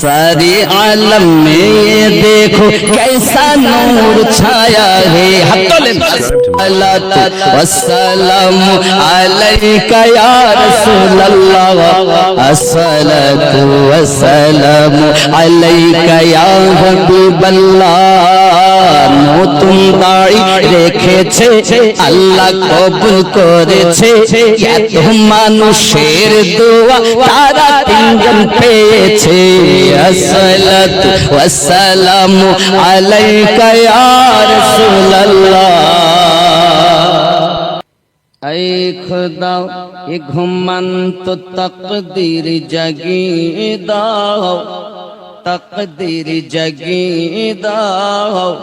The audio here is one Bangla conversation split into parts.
सारे आलम में देखो कैसा नूर छाया है वसलम अलैका या रसूल अल्लाह असलतु वसलम अलैका या हबीब अल्लाह নতুন বাড়ি রেখেছে আল্লাহ কবুল করেছে এত মানুষের দোয়া তারা তিনজন পেয়েছে الصلاة والسلام عليك يا رسول الله اے خدا یہ گھمن تو تقدیر جگی داؤ تقدیر جگی داؤ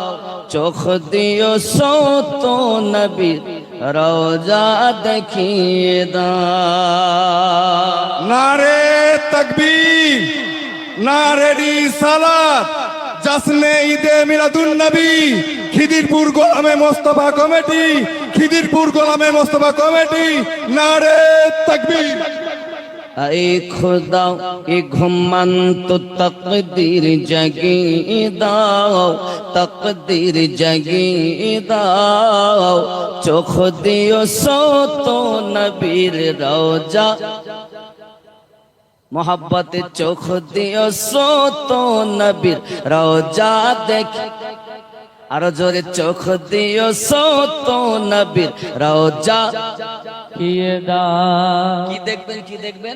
چوخ دیو سو تو نبی روزہ دیکھیے دا نعرے تکبیر না রেডি সালাত জাসনে ঈদে মিলাদুন নবী। খিদিরপুর গোলামে মোস্তফা কমিটি। খিদিরপুর গোলামে মোস্তফা কমিটি। না রে তাকবীর। اے خدا اے گھمن تو تقدیر جگی داؤ تقدیر جگی داؤ چوخ دیو سو تو نبیر মোহাব্বতে চোখ দিও সোত নবীর রওজা দেখ আরও জোরে চোখ দিও সোত নবীর রোজা কি দেখবেন কি দেখবেন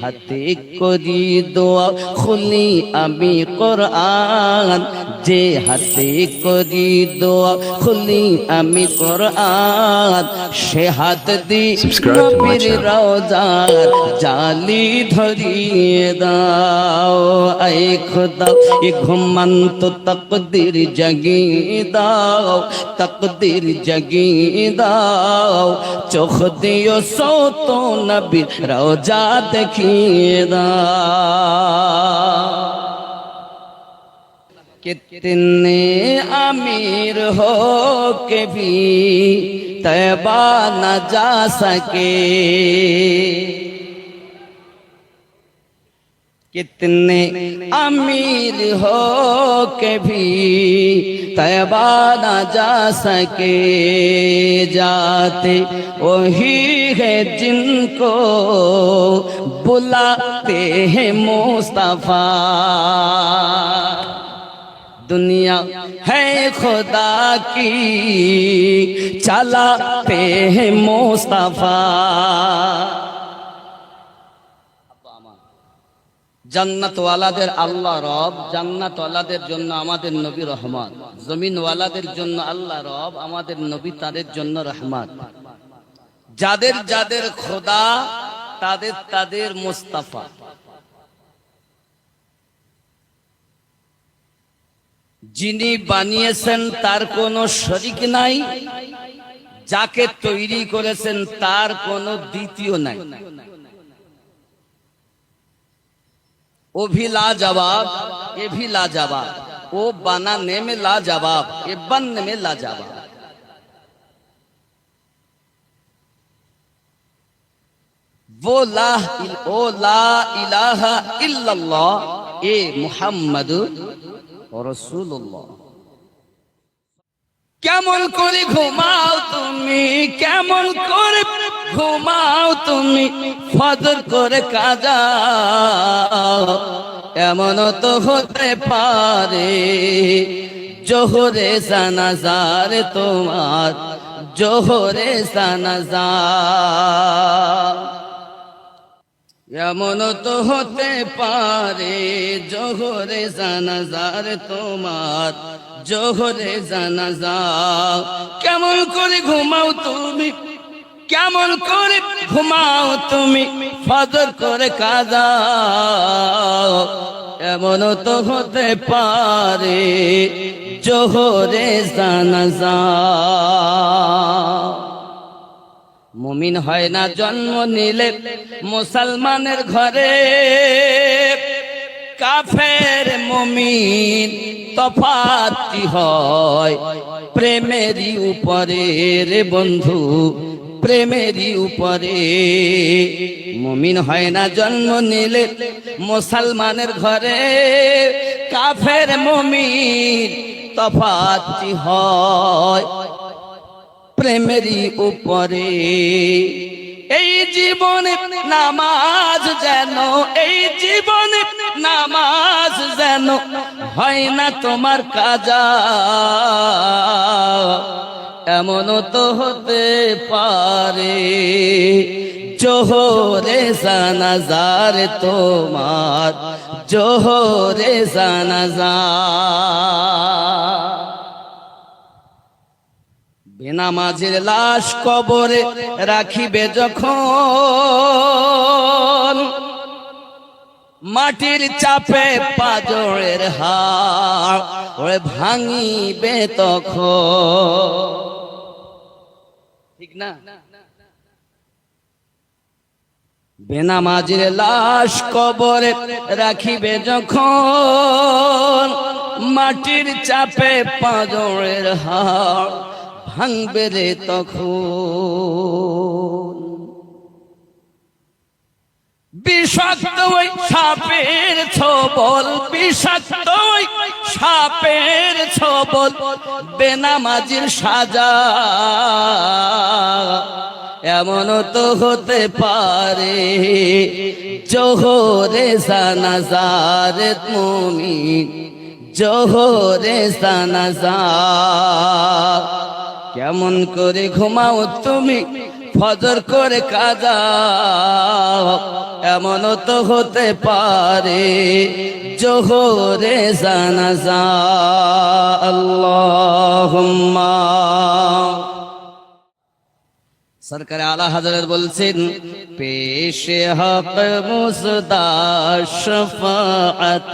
হাতে করি দোয়া খুলি আমি কোরআন। যে হাতে করি দোয়া খুলি আমি কোরআন। সে হাত দি নবীর রওজার জালি ধরিয়ে দাও। আই খোদা এ ঘুমন্ত তকদির জাগিয়ে দাও তকদির জাগিয়ে দাও চোখ দিও সো তো নবীর রওজা देखिए कितने अमीर हो के भी तैबा न जा सके कितने अमीर हो के भी तैबा न जा सके जाते वही है जिनको बुलाते हैं मुस्तफा दुनिया है खुदा की चलाते हैं मुस्तफा জান্নাতওয়ালাদের আল্লাহ রব, জান্নাতওয়ালাদের জন্য আমাদের নবী রহমান, জমিনওয়ালাদের জন্য আল্লাহ রব, আমাদের নবী তাদের জন্য রহমান। যাদের যাদের খোদা, তাদের তাদের মুস্তাফা। যিনি বানিয়েছেন তার কোনো শরিক নাই, যাকে তৈরি করেছেন তার কোনো দ্বিতীয় নাই। वो भी लाजवाब ये भी लाजवाब वो बनाने में लाजवाब ये बनने में लाजवाब वो ला ओ ला इलाहा इल्लल्लाह ए मुहम्मद रसूलुल्लाह কেমন করে ঘুমাও তুমি কেমন করে ঘুমাও তুমি ফজর করে কাজা। এমন তো হতে পারে, জোহরে সানাজার তোমার, জোহরে সানাজার এমন তো হতে পারে, জোহরে জানাজার তোমার, জোহরে জানাজা কেমন করে ঘুমাও তুমি কেমন করে ঘুমাও তুমি? ফজর করে কাজা এমন তো হতে পারে, জোহরে জানাজা। মুমিন হয় না জন্ম নিলে মুসলমানের ঘরে। কাফের মুমিন তফাতি হয়? প্রেমেরই উপরে রে বন্ধু প্রেমেরই উপরে। মুমিন হয় না, জন্ম নিলে মুসলমানের ঘরে। কাফের মুমিন তফাতি হয় প্রেমেরই উপরে। এই জীবনে নামাজ যেন, এই জীবনে নামাজ যেন হয় না তোমার কাজা। এমন তো হতে পারে, জোহরে জানাজার তোমার, জোহরে জানাজা বেনামাজের লাশ কবরে রাখিবে যখন, মাটির চাপে পাজরের হাড় ভাঙিবে তখন। না। বেনামাজির লাশ কবরে রাখিবে যখন, মাটির চাপে পাজরের হাড় ভাঙবে রে তখন। বিষাক্ত ওই সাপের ছবল, বিষাক্ত ওই সাপের ছবল, বেনামাজির সাজা। এমন তো হতে পারে, জোহরে সানাজার মুমিন, জোহরে সানাজার। কেমন করে ঘুমাও তুমি? ফজর করে কাজা এমন তো হতে পারে জোহরে জানাজা। সরকার আলা হাজরত বলছেন, পেশে হক মুসদা শফাআত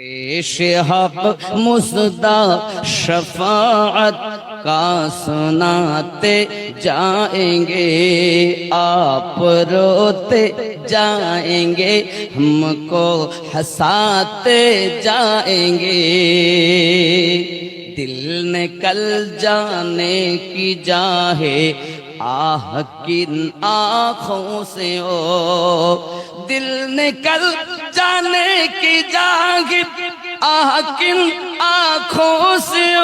پیش حق مسدا شفاعت کا سناتے جائیں گے۔ آپ روتے جائیں گے، ہم کو ہنساتے جائیں گے۔ دل نے کل جانے کی جاہے، آہ کن آنکھوں سے او دل نکل جانے کی جاگ آن آنکھوں سے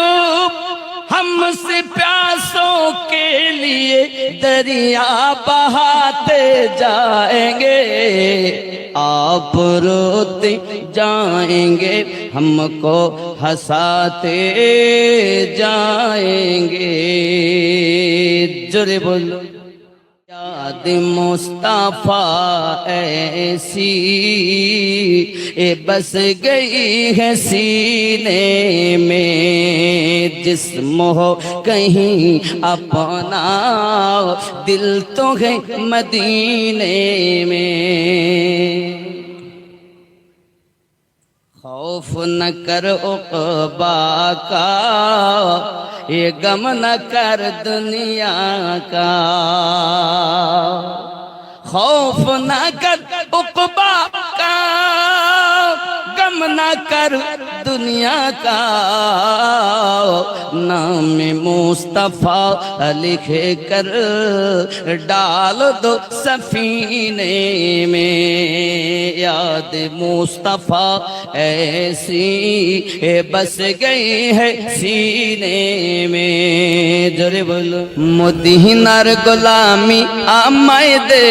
ہم سے پیاسوں کے لیے دریا بہاتے جائیں گے۔ آپ روتے جائیں گے، ہم کو ہساتے جائیں گے۔ جرے بولو۔ یاد مصطفیٰ ایسی، اے بس گئی ہے سینے میں، جسم ہو کہیں اپنا، دل تو ہے مدینے میں۔ خوف نہ کر اقبا کا یہ غم نہ کر دنیا کا۔ خوف نہ کر اقبا कर दुनिया का नाम मुस्तफ़ा लिख कर डाल दो सफीने में याद मुस्तफ़ा ऐसी बस गई है सीने में जरे बोलो मदीनार गुलामी आमाय दे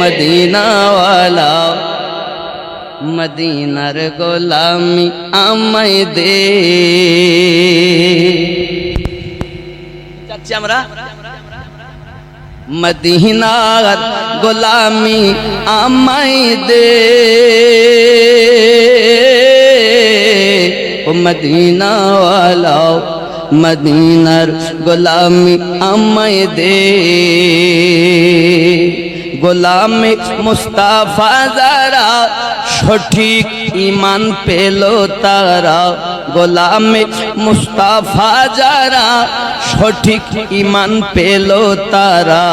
मदीना वाला মদিনার গোলামি আমায় দে। যাচ্ছি আমরা? মদিনার গোলামি আমায় দে। ও মদিনাওয়ালা মদিনার গোলামি আমায় দে। গোলামে মুস্তাফা যারা সঠিক ইমান পেল তারা। গোলামে মুস্তাফা যারা সঠিক ইমান পেল তারা।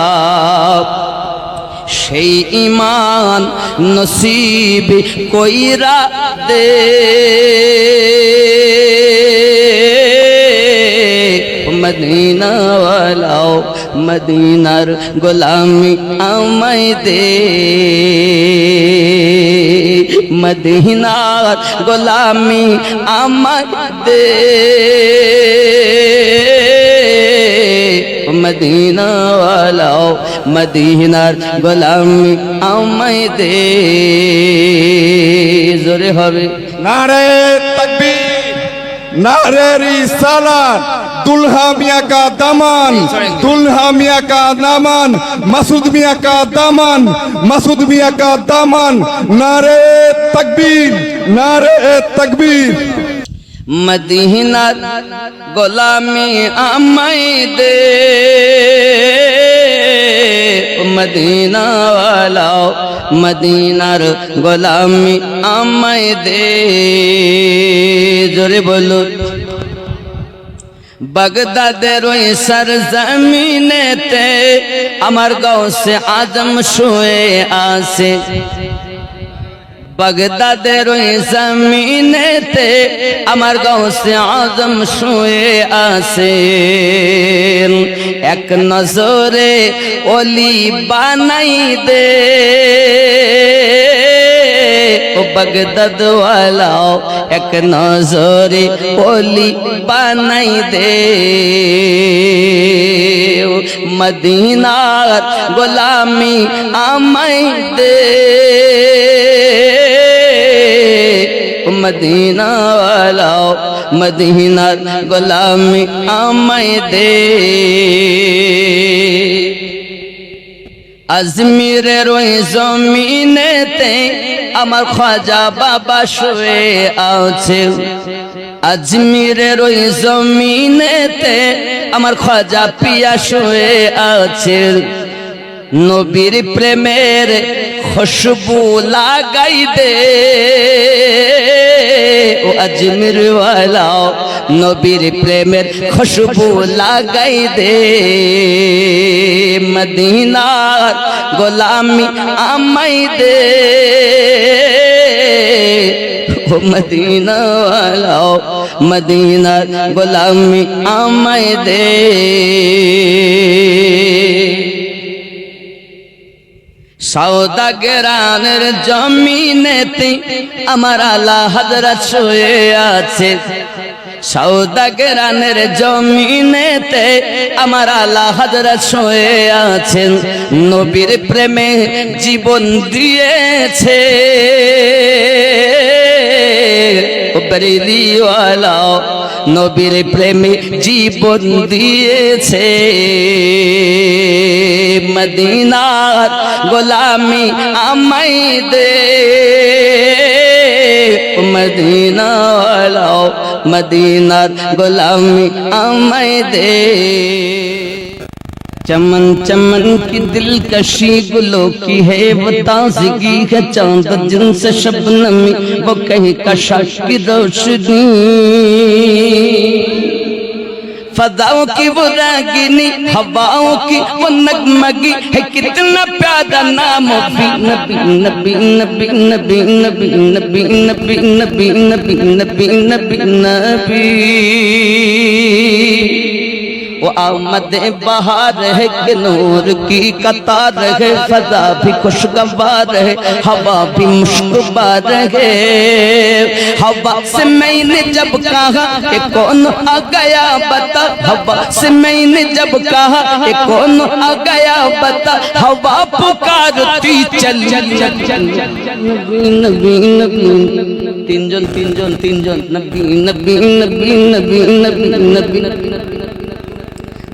সেই ইমান নসিব কইরা দে। মদিনা ওয়ালাও মদিনার গোলামি আমায় দে। মদিনার গোলামি আমায় দে। মদিনা ওয়ালাও মদিনার গোলামি আমায় দে। জোরে হবে। নারে তকবীর, নারে রিসালাত। দুলহা মিয়া কা দামান, দুলহা মিয়া কা নামান মাসুদ মিয়া কা দামান, মাসুদ মিয়া দামান। নারে তকবীর নারে তকবীর। মদিনা গোলামি আমাই দে মদিনা ওয়ালাও মদিনার গোলামি আমাই দে। জোরে বলুন। বাগদাদের ওই সর জমিনেতে আমার গৌসে আজম শুয়ে আছে। বাগদাদের ওই জমিনেতে আমার গৌসে আজম শুয়ে আছে। এক নজরে অলি বানাই দে। ও বগদদ ওয়ালাও এক নজরে অলি বানাই দে। মদিনার গোলামি আমাই দে। মদিনা ওয়ালাও মদিনার গোলামি আমায় দে। আজমিরের ওই জমিনেতে আমার খাজা বাবা শুয়ে আছে। আজমিরের ওই জমিনেতে আমার খাজা পিয়া শুয়ে আছে। নবীর প্রেমের খুশবু লাগাই দে। ও আজমির ওয়ালাও নবীর প্রেমের খুশবু লাগাই দে। মদিনার গোলামি আমাই দে। ও মদিনা মদিনার গোলামি আমাই দে। সৌদাগরানের জমিনেতে আমার আলা হজরত শুয়ে আছে। সৌদাগরানের জমিনেতে আমার আলা হজরত শুয়ে আছেন, নবীর প্রেমে জীবন দিয়েছে। বরেলিওয়ালাও নবীর প্রেমে জীবন দিয়েছে। মদিনার গোলামি আমাই দে। مدینہ والا، مدینہ غلامی آمائے دے چمن چمن کی دل کشی گلو کی ہے، وہ تازگی ہے۔ چاند جن سے شبنمی، وہ کہیں کشا کی روشنی۔ فضاؤں کی وہ راگنی کی وہ نگمگی ہے کتنا پیادا نام نبی نبی نبی نبی نبی نبی نبی نبی نبی نبی نبی نبی وہ آمد بہار ہے کہ نور کی قطار ہے فضا بھی خوشگوار ہے ہوا بھی مشکبار ہے ہوا سے میں نے جب کہا کہ کون آ گیا بتا ہوا سے میں نے جب کہا کہ کون آ گیا بتا ہوا پکارتی چل تین جن تین جن تین جن نبی نبی نبی نبی نبی نبی نبی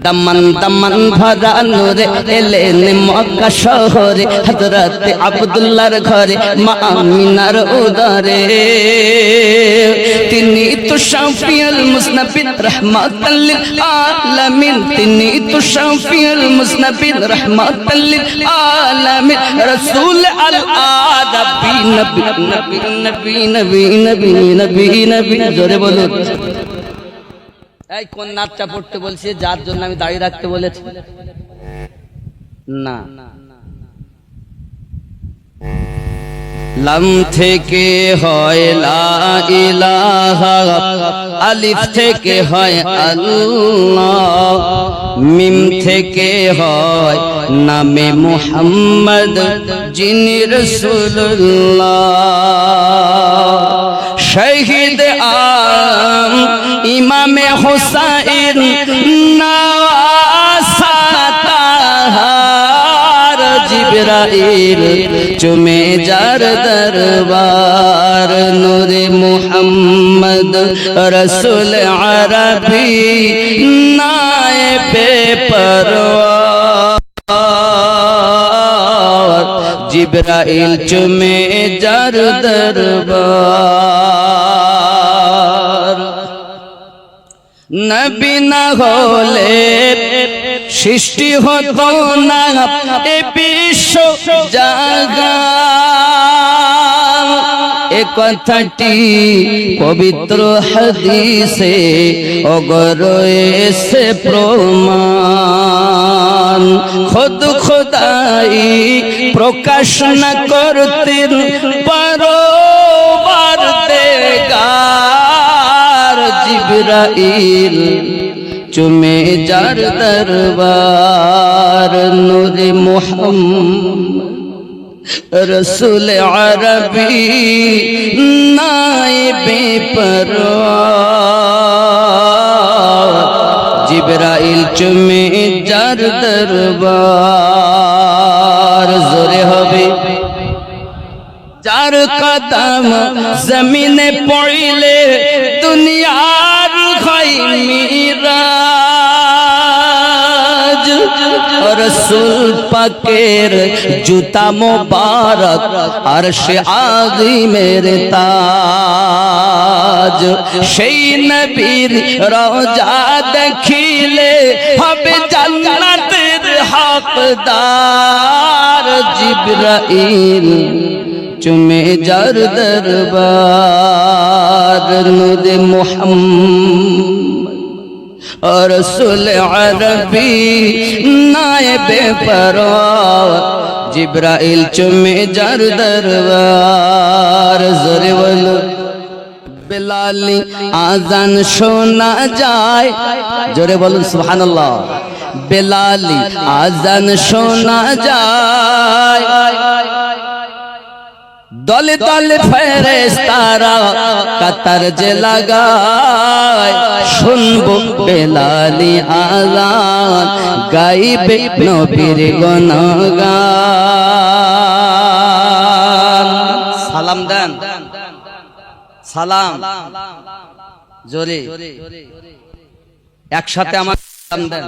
দমন দমন ভরা নূরে এলেন মক্কা শহরে, হযরত আব্দুল্লাহর ঘরে, মা আমিনার উদরে। তিনি তো শাফিউল মুসনাবিন রহমাতাল লিল আলামিন। তিনি তো শাফিউল মুসনাবিন রহমাতাল লিল আলামিন। রাসূল আল আরবি নবী নবী নবী নবী নবী নবী নবী, জোরে বলুন। এই কোন নাচটা পড়তে বলছি যার জন্য আমি দাঁড়িয়ে রাখতে বলেছি। না। লাম থেকে হয় লা ইলাহা, আলিফ থেকে হয় আল্লাহ, মিম থেকে হয় নামে মুহাম্মদ, যিনি রসুল্লাহ শহীদ আম, ইমামে হোসাইন নাসাতাহার জিবরাইল চুমে যার দরবার, নূরে মুহাম্মদ রসুল আরবি, নায়ে পরওয়ার, জিব্রাইল চুমে যার দরবার। নবী না হলে সৃষ্টি হতো না, এ বিশ্ব জাগা কথাটি পবিত্র হাদিসে অগর এসে প্রমাণ। খোদ খোদাই প্রকাশ না করতে পরবার দেগার জিবরাইল। চুমে যার দরবার নূরে মোহাম্মদ রসুল আরবি নাইবে পরওয়ার জিবরাইল চুমে যার দরবার জোরে হবে। যার কদম জমিনে পড়িলে দুনিয়ার হয় রসুল পাকের জুতা মোবারক আর সে আগি মেরে তাজ। সেই নবীর রোজা দেখিলে হবে জান্নাতের হকদার। জিব্রাইল চুমে যার দরবার, নূরে মুহাম্মদ রসুল আরবি নায়েবে পরওয়ার জিব্রাইল চুমে যার দরবার জোরে বলো বেলালি আজান শোনা যায় জোরে বলুন সুবহানাল্লাহ বেলালি আজান শোনা যায় দলে দলে ফেরেস্তারা কাতার যে লাগায়, শুনব বেলালি আজান, গাইবে নবীর গণগান। সালাম দেন। সালাম। জোরে। একসাথে আমার সালাম দেন।